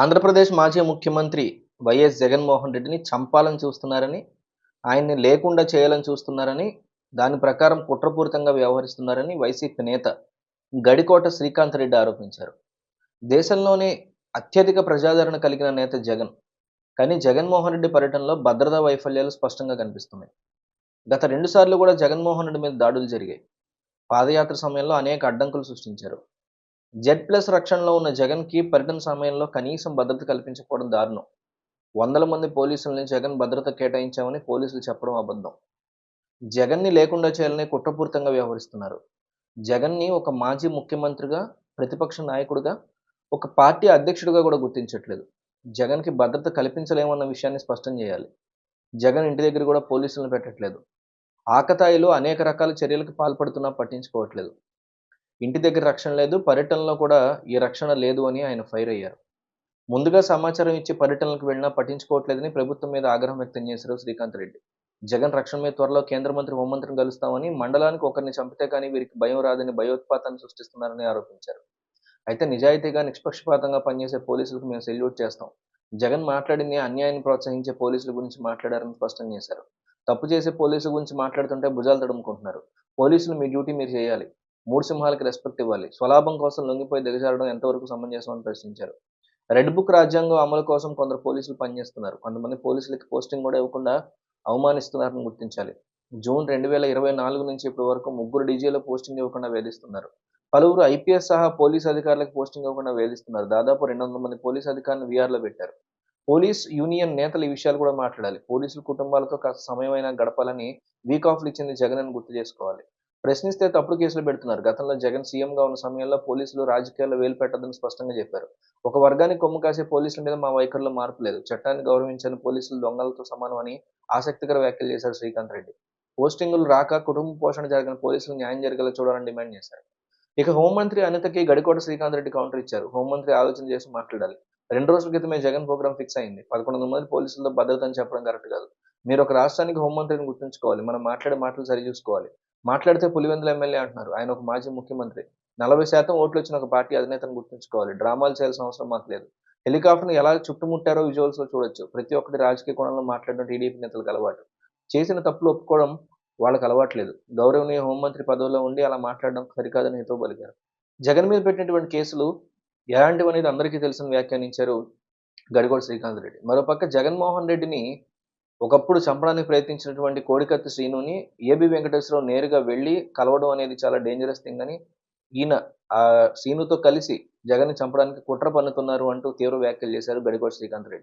ఆంధ్రప్రదేశ్ మాజీ ముఖ్యమంత్రి వైఎస్ జగన్మోహన్ రెడ్డిని చంపాలని చూస్తున్నారని ఆయన్ని లేకుండా చేయాలని చూస్తున్నారని దాని ప్రకారం కుట్రపూరితంగా వ్యవహరిస్తున్నారని వైసీపీ నేత గడికోట శ్రీకాంత్ రెడ్డి ఆరోపించారు. దేశంలోనే అత్యధిక ప్రజాదరణ కలిగిన నేత జగన్. కానీ జగన్మోహన్ రెడ్డి పర్యటనలో భద్రతా వైఫల్యాలు స్పష్టంగా కనిపిస్తున్నాయి. గత రెండుసార్లు కూడా జగన్మోహన్ రెడ్డి మీద దాడులు జరిగాయి. పాదయాత్ర సమయంలో అనేక అడ్డంకులు సృష్టించారు. జెడ్ ప్లస్ రక్షణలో ఉన్న జగన్కి పర్యటన సమయంలో కనీసం భద్రత కల్పించకపోవడం దారుణం. వందల మంది పోలీసుల్ని జగన్ భద్రత కేటాయించామని పోలీసులు చెప్పడం అబద్ధం. జగన్ని లేకుండా చేయాలని కుట్రపూరితంగా వ్యవహరిస్తున్నారు. జగన్ని ఒక మాజీ ముఖ్యమంత్రిగా ప్రతిపక్ష నాయకుడిగా ఒక పార్టీ అధ్యక్షుడిగా కూడా గుర్తించట్లేదు. జగన్కి భద్రత కల్పించలేమన్న విషయాన్ని స్పష్టం చేయాలి. జగన్ ఇంటి దగ్గర కూడా పోలీసులను పెట్టట్లేదు. ఆకతాయిలు అనేక రకాల చర్యలకు పాల్పడుతున్నా పట్టించుకోవట్లేదు. ఇంటి దగ్గర రక్షణ లేదు పర్యటనలో కూడా ఈ రక్షణ లేదు అని ఆయన ఫైర్ అయ్యారు. ముందుగా సమాచారం ఇచ్చి పర్యటనలకు వెళ్ళినా పట్టించుకోవట్లేదని ప్రభుత్వం మీద ఆగ్రహం వ్యక్తం చేశారు శ్రీకాంత్ రెడ్డి. జగన్ రక్షణ మీద త్వరలో కేంద్ర మంత్రి హోంమంత్రిని కలుస్తామని మండలానికి ఒకరిని చంపితే కానీ వీరికి భయం రాదని భయోత్పాతాన్ని సృష్టిస్తున్నారని ఆరోపించారు. అయితే నిజాయితీగా నిష్పక్షపాతంగా పనిచేసే పోలీసులకు మేము సెల్యూట్ చేస్తాం. జగన్ మాట్లాడింది అన్యాయాన్ని ప్రోత్సహించే పోలీసుల గురించి మాట్లాడారని స్పష్టం చేశారు. తప్పు చేసే పోలీసుల గురించి మాట్లాడుతుంటే భుజాలు తడుముకుంటున్నారు. పోలీసులు మీ డ్యూటీ మీరు చేయాలి. మూడు సింహాలకి రెస్పెక్ట్ ఇవ్వాలి. స్వలాభం కోసం లొంగిపోయి దిగజారడం ఎంతవరకు సమంజసం అని ప్రశ్నించారు. రెడ్ బుక్ రాజ్యాంగం అమలు కోసం కొందరు పోలీసులు పనిచేస్తున్నారు. కొంతమంది పోలీసులకి పోస్టింగ్ కూడా ఇవ్వకుండా అవమానిస్తున్నారని గుర్తించాలి. జూన్ రెండు వేల ఇరవై నాలుగు నుంచి ఇప్పటి వరకు ముగ్గురు డీజీలో పోస్టింగ్ ఇవ్వకుండా వేధిస్తున్నారు. పలువురు ఐపీఎస్ సహా పోలీస్ అధికారులకు పోస్టింగ్ ఇవ్వకుండా వేధిస్తున్నారు. దాదాపు రెండు వందల మంది పోలీస్ అధికారులను వీఆర్లో పెట్టారు. పోలీస్ యూనియన్ నేతలు ఈ విషయాలు కూడా మాట్లాడాలి. పోలీసుల కుటుంబాలతో కాస్త సమయమైనా గడపాలని వీక్ ఆఫ్లు ఇచ్చింది జగన్ అని గుర్తు చేసుకోవాలి. ప్రశ్నిస్తే తప్పుడు కేసులు పెడుతున్నారు. గతంలో జగన్ సీఎంగా ఉన్న సమయంలో పోలీసులు రాజకీయాల్లో వేలు పెట్టదని స్పష్టంగా చెప్పారు. ఒక వర్గానికి కొమ్ము కాసే పోలీసుల మీద మా వైఖరిలో మార్పు లేదు. చట్టాన్ని గౌరవించని పోలీసులు దొంగలతో సమానమని ఆసక్తికర వ్యాఖ్యలు చేశారు శ్రీకాంత్ రెడ్డి. పోస్టింగులు రాక కుటుంబ పోషణ జరిగిన పోలీసులు న్యాయం జరిగేలా చూడాలని డిమాండ్ చేశారు. ఇక హోంమంత్రి అనితకి గడికోట శ్రీకాంత్ రెడ్డి కౌంటర్ ఇచ్చారు. హోంమంత్రి ఆలోచన చేసి మాట్లాడాలి. రెండు రోజుల క్రితమే జగన్ ప్రోగ్రామ్ ఫిక్స్ అయింది. పదకొండు వందల మంది పోలీసులతో భద్రత అని చెప్పడం కరెక్ట్ కాదు. మీరు ఒక రాష్ట్రానికి హోంమంత్రిని గుర్తుంచుకోవాలి. మనం మాట్లాడే మాటలు సరి చూసుకోవాలి మాట్లాడితే పులివెందుల ఎమ్మెల్యే అంటున్నారు. ఆయన ఒక మాజీ ముఖ్యమంత్రి. నలభై శాతం ఓట్లు వచ్చిన ఒక పార్టీ అధినేతను గుర్తుంచుకోవాలి. డ్రామాలు చేయాల్సిన అవసరం మాకు లేదు. హెలికాప్టర్ను ఎలా చుట్టుముట్టారో విజువల్స్లో చూడొచ్చు. ప్రతి ఒక్కటి రాజకీయ కోణంలో మాట్లాడడం టీడీపీ నేతలకు అలవాటు. చేసిన తప్పులు ఒప్పుకోవడం వాళ్ళకి అలవాట్లేదు గౌరవనీయ హోంమంత్రి పదవిలో ఉండి అలా మాట్లాడడం సరికాదని హితో పలికారు. జగన్ మీద పెట్టినటువంటి కేసులు ఎలాంటివి అనేది అందరికీ తెలిసిన వ్యాఖ్యానించారు గడిగోడ శ్రీకాంత్ రెడ్డి. మరోపక్క జగన్మోహన్ రెడ్డిని ఒకప్పుడు చంపడానికి ప్రయత్నించినటువంటి కోడికత్తి శ్రీనుని ఏబి వెంకటేశ్వరరావు నేరుగా వెళ్ళి కలవడం అనేది చాలా డేంజరస్ థింగ్ అని ఈయన ఆ శ్రీనుతో కలిసి జగన్ చంపడానికి కుట్ర పన్నుతున్నారు అంటూ తీవ్ర వ్యాఖ్యలు చేశారు గడికోట శ్రీకాంత్ రెడ్డి.